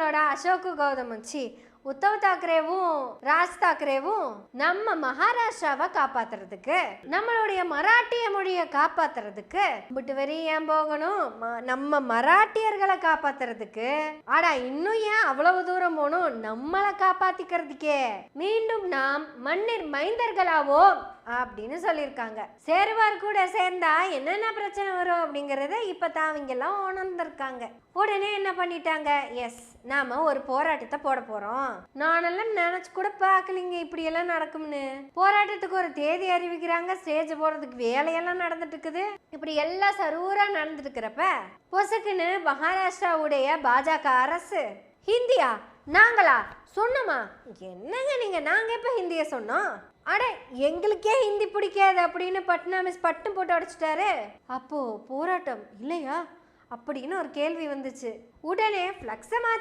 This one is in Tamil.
நம்மளோட அசோக்கு கௌதம் சி உத்தவ் தாக்கரேவும் ராஜ் தாக்கரேவும் நம்ம மகாராஷ்டிராவை காப்பாத்துறதுக்கு நம்மளுடைய மராட்டிய மொழியை காப்பாத்துறதுக்கு விட்டு வரி ஏன் போகணும்? ம- நம்ம மராட்டியர்களை காப்பாத்துறதுக்கு. ஆடா இன்னும் ஏன் அவ்வளவு தூரம் போகணும்? நம்மளை காப்பாத்திக்கிறதுக்கே. மீண்டும் நாம் மண்ணின் மைந்தர்களாவோம். அப்படின்னு சொல்லியிருக்காங்க. சேருவார் கூட சேர்ந்தா என்னென்ன பிரச்சனை வரும் அப்படிங்கிறத இப்போ தான் அவங்க எல்லாம் உணர்ந்திருக்காங்க. உடனே என்ன பண்ணிட்டாங்க? எஸ் நாம ஒரு போராட்டத்தை போட போறோம். நானெல்லாம் நினைச்சு கூட பார்க்கலிங்க இப்படி எல்லாம் நடக்கும்னு. போராட்டத்துக்கு ஒரு தேதி அறிவிக்கிறாங்க. ஸ்டேஜ் போடுறதுக்கு வேலையெல்லாம் நடந்துட்டு இருக்குது இப்படி எல்லாம் சரூரா நடந்துட்டு இருக்கிறப்ப பொசுக்குன்னு மகாராஷ்டிராவுடைய பாஜக அரசு ஹிந்தியா? நாங்களா? சொன்னோமா? என்னங்க நீங்க? நாங்க எப்ப ஹிந்திய சொன்னோம்? அட எங்களுக்கே ஹிந்தி பிடிக்காது அப்படின்னு பட்னாமிஸ் பட்டும் போட்டு அடிச்சிட்டாரு. அப்போ போராட்டம் இல்லையா? அப்படின்னு ஒரு கேள்வி வந்துச்சு. உடனே ஃப்ளக்ஸை மாற்றி